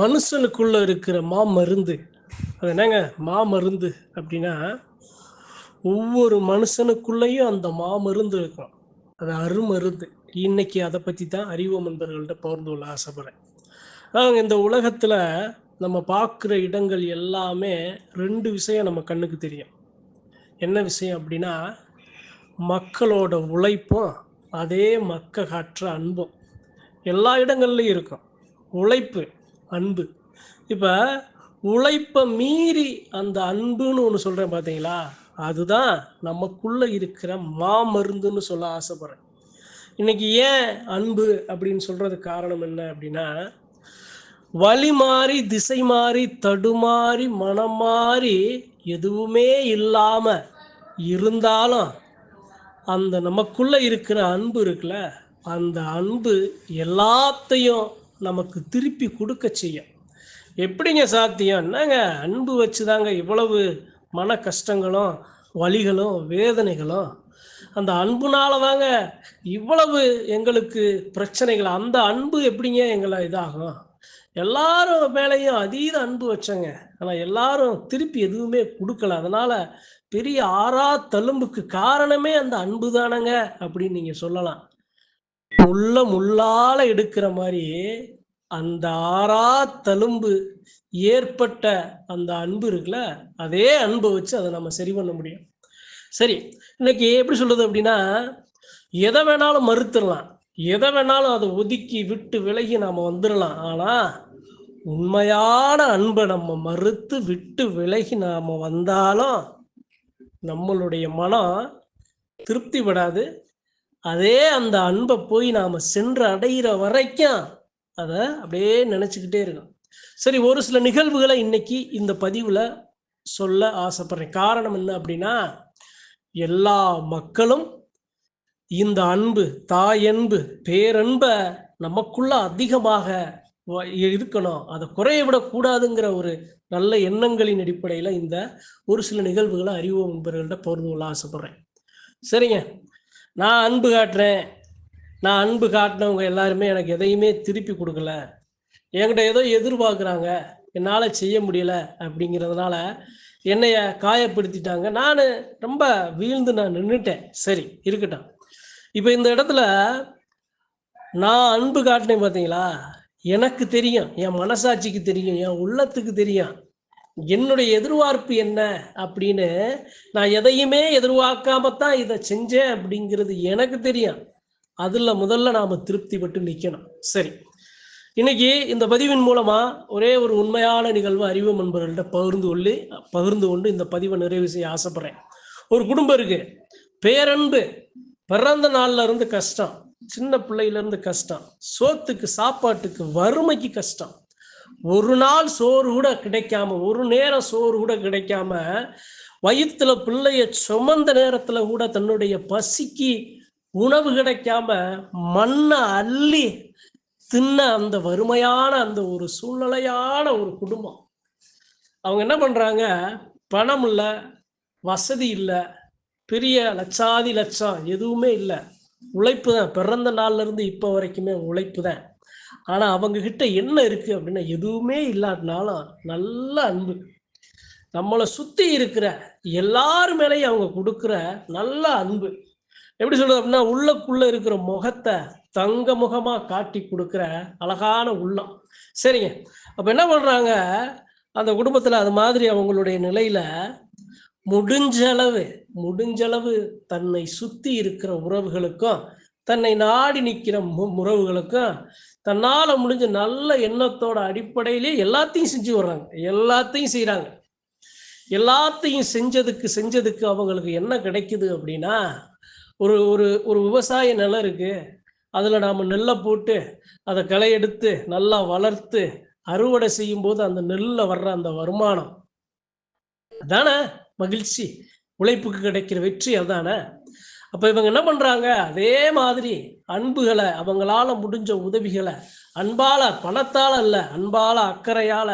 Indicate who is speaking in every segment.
Speaker 1: மனுஷனுக்குள்ள இருக்கிற மா மருந்து அது என்னங்க மா மருந்து அப்படின்னா ஒவ்வொரு மனுஷனுக்குள்ளேயும் அந்த மா மருந்து இருக்கும் அது அருமருந்து இன்னைக்கு அதை பற்றி தான் அறிவ மன்பர்கள்ட்ட பகிர்ந்து கொள்ள ஆசைப்படுறேன் அவங்க இந்த உலகத்தில் நம்ம பார்க்குற இடங்கள் எல்லாமே ரெண்டு விஷயம் நம்ம கண்ணுக்கு தெரியும் என்ன விஷயம் அப்படின்னா மக்களோட உழைப்பும் அதே மக்க காற்ற அன்பும் எல்லா இடங்கள்லையும் இருக்கும் உழைப்பு அன்பு இப்போ உழைப்பை மீறி அந்த அன்புன்னு ஒன்று சொல்கிறேன் பார்த்தீங்களா அதுதான் நமக்குள்ளே இருக்கிற மாமருந்துன்னு சொல்ல ஆசைப்படுறேன் இன்னைக்கு ஏன் அன்பு அப்படின்னு சொல்கிறது காரணம் என்ன அப்படின்னா வழி மாறி திசை மாறி தடுமாறி மனம் மாறி எதுவுமே இல்லாமல் இருந்தாலும் அந்த நமக்குள்ளே இருக்கிற அன்பு இருக்குல்ல அந்த அன்பு எல்லாத்தையும் நமக்கு திருப்பி கொடுக்க செய்யும் எப்படிங்க சாத்தியம் என்னங்க அன்பு வச்சு தாங்க இவ்வளவு மன கஷ்டங்களும் வழிகளும் வேதனைகளும் அந்த அன்புனால தாங்க இவ்வளவு எங்களுக்கு பிரச்சனைகள் அந்த அன்பு எப்படிங்க எங்களை இதாகும் எல்லாரும் மேலேயும் அதீத அன்பு வச்சங்க ஆனால் எல்லாரும் திருப்பி எதுவுமே கொடுக்கல அதனால பெரிய ஆறா தழும்புக்கு காரணமே அந்த அன்பு தானங்க அப்படின்னு நீங்கள் சொல்லலாம் முள்ள முள்ளால எடுக்கிற மாதிரி அந்த ஆறா தழும்பு ஏற்பட்ட அந்த அன்பு இருக்குல்ல அதே அன்பை வச்சு அதை நம்ம சரி பண்ண முடியும் சரி இன்னைக்கு எப்படி சொல்றது அப்படின்னா எதை வேணாலும் மறுத்துடலாம் எதை வேணாலும் அதை ஒதுக்கி விட்டு விலகி நாம் வந்துடலாம் ஆனால் உண்மையான அன்பை நம்ம மறுத்து விட்டு விலகி நாம் வந்தாலும் நம்மளுடைய மனம் திருப்தி படாது அதே அந்த அன்பை போய் நாம் சென்று அடையிற வரைக்கும் அதை அப்படியே நினச்சிக்கிட்டே இருக்கும் சரி ஒரு சில நிகழ்வுகளை இன்னைக்கு இந்த பதிவில் சொல்ல ஆசைப்படுறேன் காரணம் என்ன அப்படின்னா எல்லா மக்களும் இந்த அன்பு தாயன்பு பேரன்பை நமக்குள்ள அதிகமாக இருக்கணும் அதை குறைய விடக்கூடாதுங்கிற ஒரு நல்ல எண்ணங்களின் அடிப்படையில் இந்த ஒரு சில நிகழ்வுகளை அறிவு நண்பர்கள்ட்ட பொருந்து கொள்ள ஆசைப்படுறேன் சரிங்க நான் அன்பு காட்டுறேன் நான் அன்பு காட்டினவங்க எல்லாருமே எனக்கு எதையுமே திருப்பி கொடுக்கல என்கிட்ட ஏதோ எதிர்பார்க்குறாங்க என்னால் செய்ய முடியல அப்படிங்கிறதுனால என்னைய காயப்படுத்திட்டாங்க நான் ரொம்ப வீழ்ந்து நான் நின்றுட்டேன் சரி இருக்கட்டும் இப்போ இந்த இடத்துல நான் அன்பு காட்டினேன் பார்த்தீங்களா எனக்கு தெரியும் என் மனசாட்சிக்கு தெரியும் என் உள்ளத்துக்கு தெரியும் என்னுடைய எதிர்பார்ப்பு என்ன அப்படின்னு நான் எதையுமே எதிர்பார்க்காமத்தான் இதை செஞ்சேன் அப்படிங்கிறது எனக்கு தெரியும் அதில் முதல்ல நாம் திருப்தி பட்டு நிற்கணும் சரி இன்னைக்கு இந்த பதிவின் மூலமாக ஒரே ஒரு உண்மையான நிகழ்வு அறிவு நண்பர்கள்ட்ட பகிர்ந்து கொள்ளி பகிர்ந்து கொண்டு இந்த பதிவை நிறைவு செய்ய ஆசைப்படுறேன் ஒரு குடும்பம் இருக்கு பேரன்பு பிறந்த நாள்ல இருந்து கஷ்டம் சின்ன பிள்ளையிலேருந்து கஷ்டம் சோத்துக்கு சாப்பாட்டுக்கு வறுமைக்கு கஷ்டம் ஒரு நாள் சோறு கூட கிடைக்காம ஒரு நேரம் சோறு கூட கிடைக்காம வயிற்றுல பிள்ளைய சுமந்த நேரத்துல கூட தன்னுடைய பசிக்கு உணவு கிடைக்காம மண்ணை அள்ளி தின்ன அந்த வறுமையான அந்த ஒரு சூழ்நிலையான ஒரு குடும்பம் அவங்க என்ன பண்றாங்க பணம் இல்லை வசதி இல்லை பெரிய லட்சாதி லட்சம் எதுவுமே இல்லை உழைப்பு தான் பிறந்த நாள்ல இருந்து இப்போ வரைக்குமே உழைப்பு தான் ஆனால் அவங்க கிட்ட என்ன இருக்கு அப்படின்னா எதுவுமே இல்லாட்டினாலும் நல்ல அன்பு நம்மளை சுற்றி இருக்கிற எல்லாரு மேலேயும் அவங்க கொடுக்குற நல்ல அன்பு எப்படி சொல்றது அப்படின்னா உள்ளக்குள்ள இருக்கிற முகத்தை தங்க முகமாக காட்டி கொடுக்குற அழகான உள்ளம் சரிங்க அப்போ என்ன பண்ணுறாங்க அந்த குடும்பத்தில் அது மாதிரி அவங்களுடைய நிலையில முடிஞ்சளவு முடிஞ்சளவு தன்னை சுற்றி இருக்கிற உறவுகளுக்கும் தன்னை நாடி நிற்கிற உறவுகளுக்கும் தன்னால் முடிஞ்ச நல்ல எண்ணத்தோட அடிப்படையிலே எல்லாத்தையும் செஞ்சு வர்றாங்க எல்லாத்தையும் செய்கிறாங்க எல்லாத்தையும் செஞ்சதுக்கு செஞ்சதுக்கு அவங்களுக்கு என்ன கிடைக்குது அப்படின்னா ஒரு ஒரு ஒரு விவசாய நிலம் இருக்குது அதில் நாம் நெல்லை போட்டு அதை களை எடுத்து நல்லா வளர்த்து அறுவடை செய்யும் போது அந்த நெல்ல வர்ற அந்த வருமானம் அதானே மகிழ்ச்சி உழைப்புக்கு கிடைக்கிற வெற்றி அதானே அப்போ இவங்க என்ன பண்ணுறாங்க அதே மாதிரி அன்புகளை அவங்களால முடிஞ்ச உதவிகளை அன்பால் பணத்தால் அல்ல அன்பால் அக்கறையால்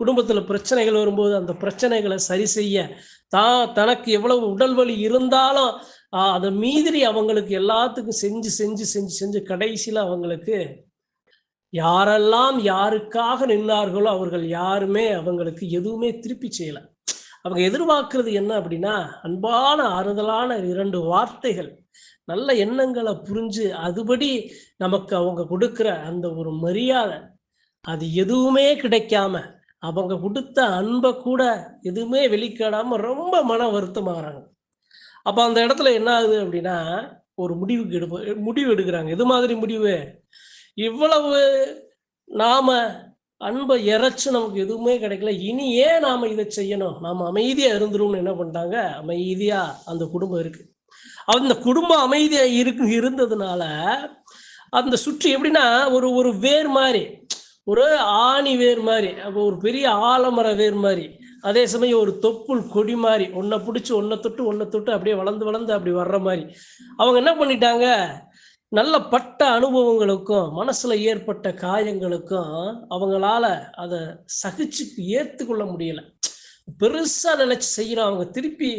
Speaker 1: குடும்பத்தில் பிரச்சனைகள் வரும்போது அந்த பிரச்சனைகளை சரி செய்ய தான் தனக்கு எவ்வளவு உடல் வலி இருந்தாலும் அதை மீதிரி அவங்களுக்கு எல்லாத்துக்கும் செஞ்சு செஞ்சு செஞ்சு செஞ்சு கடைசியில் அவங்களுக்கு யாரெல்லாம் யாருக்காக நின்றார்களோ அவர்கள் யாருமே அவங்களுக்கு எதுவுமே திருப்பி செய்யலை அவங்க எதிர்பார்க்கறது என்ன அப்படின்னா அன்பான ஆறுதலான இரண்டு வார்த்தைகள் நல்ல எண்ணங்களை புரிஞ்சு அதுபடி நமக்கு அவங்க கொடுக்குற அந்த ஒரு மரியாதை அது எதுவுமே கிடைக்காம அவங்க கொடுத்த அன்பை கூட எதுவுமே வெளிக்காடாம ரொம்ப மன வருத்தமாகறாங்க அப்போ அந்த இடத்துல என்ன ஆகுது அப்படின்னா ஒரு முடிவுக்கு எடுப்ப முடிவு எடுக்கிறாங்க எது மாதிரி முடிவு இவ்வளவு நாம அன்பை இறைச்சு நமக்கு எதுவுமே கிடைக்கல இனி ஏன் நாம் இதை செய்யணும் நாம் அமைதியாக இருந்துருவோம்னு என்ன பண்ணிட்டாங்க அமைதியாக அந்த குடும்பம் இருக்குது அந்த குடும்பம் அமைதியாக இருக்கு இருந்ததுனால அந்த சுற்றி எப்படின்னா ஒரு ஒரு வேர் மாதிரி ஒரு ஆணி வேர் மாதிரி அப்போ ஒரு பெரிய ஆலமர வேர் மாதிரி அதே சமயம் ஒரு தொப்புள் கொடி மாதிரி ஒன்றை பிடிச்சி ஒன்றை தொட்டு ஒன்றை தொட்டு அப்படியே வளர்ந்து வளர்ந்து அப்படி வர்ற மாதிரி அவங்க என்ன பண்ணிட்டாங்க நல்ல பட்ட அனுபவங்களுக்கும் மனசில் ஏற்பட்ட காயங்களுக்கும் அவங்களால அதை சகிச்சு ஏற்றுக்கொள்ள முடியலை பெருசாக நினச்சி செய்யணும் அவங்க திருப்பி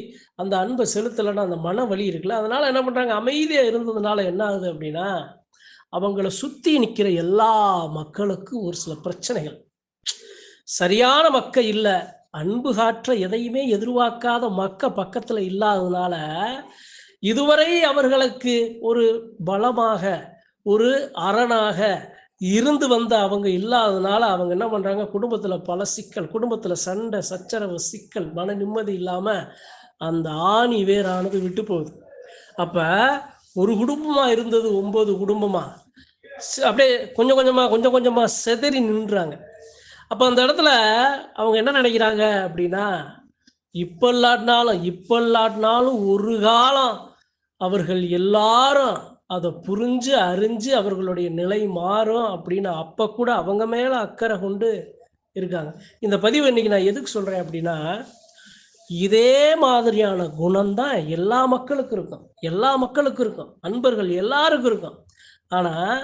Speaker 1: அந்த அன்பை செலுத்தலைன்னா அந்த மன வலி இருக்குல்ல அதனால் என்ன பண்ணுறாங்க அமைதியாக இருந்ததுனால என்ன ஆகுது அப்படின்னா அவங்கள சுற்றி நிற்கிற எல்லா மக்களுக்கும் ஒரு சில பிரச்சனைகள் சரியான மக்க இல்லை அன்பு காற்ற எதையுமே எதிர்பார்க்காத மக்க பக்கத்தில் இல்லாததுனால இதுவரை அவர்களுக்கு ஒரு பலமாக ஒரு அரணாக இருந்து வந்த அவங்க இல்லாததுனால அவங்க என்ன பண்ணுறாங்க குடும்பத்தில் பல சிக்கல் குடும்பத்தில் சண்டை சச்சரவு சிக்கல் மன நிம்மதி இல்லாமல் அந்த ஆணி வேறானது விட்டு போகுது அப்போ ஒரு குடும்பமாக இருந்தது ஒம்பது குடும்பமாக அப்படியே கொஞ்சம் கொஞ்சமாக கொஞ்சம் கொஞ்சமாக செதறி நின்றாங்க அப்போ அந்த இடத்துல அவங்க என்ன நினைக்கிறாங்க அப்படின்னா இப்போ இல்லாட்டினாலும் இப்போ இல்லாட்டினாலும் ஒரு காலம் அவர்கள் எல்லாரும் அதை புரிஞ்சு அறிஞ்சு அவர்களுடைய நிலை மாறும் அப்படின்னு அப்போ கூட அவங்க மேலே அக்கறை கொண்டு இருக்காங்க இந்த பதிவு இன்னைக்கு நான் எதுக்கு சொல்கிறேன் அப்படின்னா இதே மாதிரியான குணம்தான் எல்லா மக்களுக்கும் இருக்கும் எல்லா மக்களுக்கும் இருக்கும் அன்பர்கள் எல்லாருக்கும் இருக்கும் ஆனால்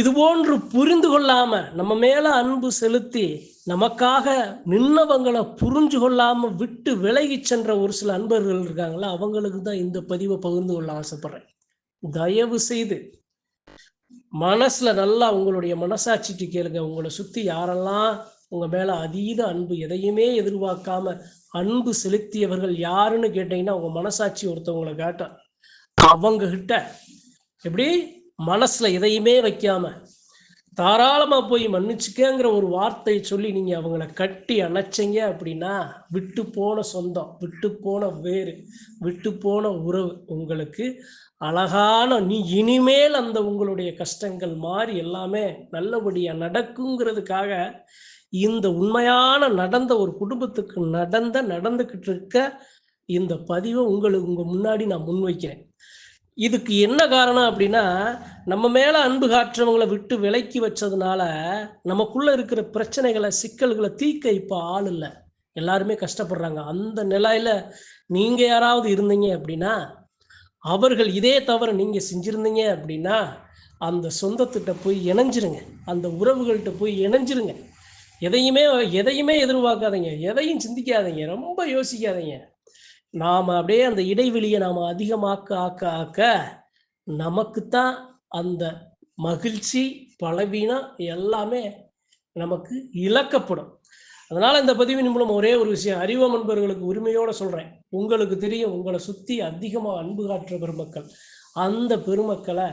Speaker 1: இது போன்று புரிந்து கொள்ளாம நம்ம மேல அன்பு செலுத்தி நமக்காக நின்னவங்களை புரிஞ்சு கொள்ளாம விட்டு விலகி சென்ற ஒரு சில அன்பர்கள் இருக்காங்களா அவங்களுக்கு தான் இந்த பதிவை பகிர்ந்து கொள்ள ஆசைப்படுறேன் தயவு செய்து மனசுல நல்லா உங்களுடைய மனசாட்சிட்டு கேளுங்க உங்களை சுத்தி யாரெல்லாம் உங்க மேல அதீத அன்பு எதையுமே எதிர்பார்க்காம அன்பு செலுத்தியவர்கள் யாருன்னு கேட்டீங்கன்னா உங்க மனசாட்சி ஒருத்தவங்களை கேட்டா அவங்க கிட்ட எப்படி மனசுல எதையுமே வைக்காம தாராளமா போய் மன்னிச்சுக்கேங்கிற ஒரு வார்த்தை சொல்லி நீங்க அவங்கள கட்டி அணைச்சிங்க அப்படின்னா விட்டு போன சொந்தம் விட்டு போன வேறு விட்டு போன உறவு உங்களுக்கு அழகான நீ இனிமேல் அந்த உங்களுடைய கஷ்டங்கள் மாறி எல்லாமே நல்லபடியா நடக்குங்கிறதுக்காக இந்த உண்மையான நடந்த ஒரு குடும்பத்துக்கு நடந்த நடந்துக்கிட்டு இருக்க இந்த பதிவை உங்களுக்கு உங்க முன்னாடி நான் முன்வைக்கிறேன் இதுக்கு என்ன காரணம் அப்படின்னா நம்ம மேலே அன்பு காற்றவங்களை விட்டு விலக்கி வச்சதுனால நமக்குள்ளே இருக்கிற பிரச்சனைகளை சிக்கல்களை தீக்க இப்போ ஆள் இல்லை எல்லாருமே கஷ்டப்படுறாங்க அந்த நிலையில நீங்கள் யாராவது இருந்தீங்க அப்படின்னா அவர்கள் இதே தவிர நீங்கள் செஞ்சுருந்தீங்க அப்படின்னா அந்த சொந்தத்திட்ட போய் இணைஞ்சிருங்க அந்த உறவுகள்கிட்ட போய் இணைஞ்சிருங்க எதையுமே எதையுமே எதிர்பார்க்காதீங்க எதையும் சிந்திக்காதீங்க ரொம்ப யோசிக்காதீங்க நாம் அப்படியே அந்த இடைவெளியை நாம் அதிகமாக்க ஆக்க ஆக்க நமக்குத்தான் அந்த மகிழ்ச்சி பலவீனம் எல்லாமே நமக்கு இழக்கப்படும் அதனால் இந்த பதிவின் மூலம் ஒரே ஒரு விஷயம் அறிவம் என்பவர்களுக்கு உரிமையோடு சொல்கிறேன் உங்களுக்கு தெரியும் உங்களை சுற்றி அதிகமாக அன்பு காட்டுற பெருமக்கள் அந்த பெருமக்களை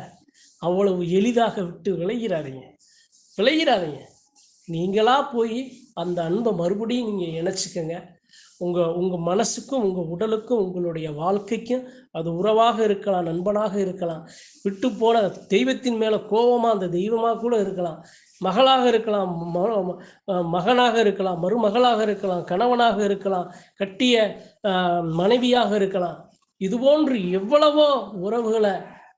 Speaker 1: அவ்வளவு எளிதாக விட்டு விளைகிறாதீங்க விளைகிறாதீங்க நீங்களாக போய் அந்த அன்பை மறுபடியும் நீங்கள் இணைச்சிக்கங்க உங்கள் உங்கள் மனசுக்கும் உங்கள் உடலுக்கும் உங்களுடைய வாழ்க்கைக்கும் அது உறவாக இருக்கலாம் நண்பனாக இருக்கலாம் விட்டு போன தெய்வத்தின் மேலே கோபமாக அந்த தெய்வமாக கூட இருக்கலாம் மகளாக இருக்கலாம் மகனாக இருக்கலாம் மருமகளாக இருக்கலாம் கணவனாக இருக்கலாம் கட்டிய மனைவியாக இருக்கலாம் இது போன்று எவ்வளவோ உறவுகளை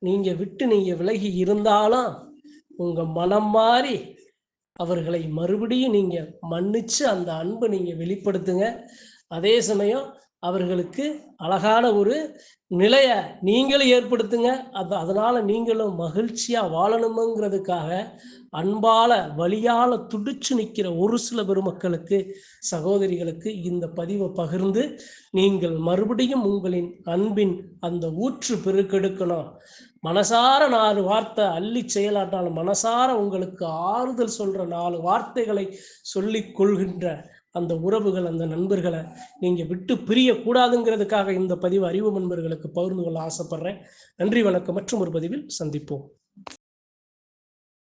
Speaker 1: நீங்கள் விட்டு நீங்கள் விலகி இருந்தாலும் உங்கள் மனம் மாறி அவர்களை மறுபடியும் நீங்கள் மன்னித்து அந்த அன்பை நீங்கள் வெளிப்படுத்துங்க அதே சமயம் அவர்களுக்கு அழகான ஒரு நிலையை நீங்களும் ஏற்படுத்துங்க அது அதனால் நீங்களும் மகிழ்ச்சியாக வாழணுமுங்கிறதுக்காக அன்பால் வழியால் துடிச்சு நிற்கிற ஒரு சில பெருமக்களுக்கு சகோதரிகளுக்கு இந்த பதிவை பகிர்ந்து நீங்கள் மறுபடியும் உங்களின் அன்பின் அந்த ஊற்று பெருக்கெடுக்கணும் மனசார நாலு வார்த்தை அள்ளி செயலாட்டாலும் மனசார உங்களுக்கு ஆறுதல் சொல்கிற நாலு வார்த்தைகளை சொல்லி கொள்கின்ற அந்த உறவுகள் அந்த நண்பர்களை நீங்கள் விட்டு பிரியக்கூடாதுங்கிறதுக்காக இந்த பதிவு அறிவு நண்பர்களுக்கு பகிர்ந்து கொள்ள ஆசைப்படுறேன் நன்றி வணக்கம் மற்றும் ஒரு பதிவில் சந்திப்போம்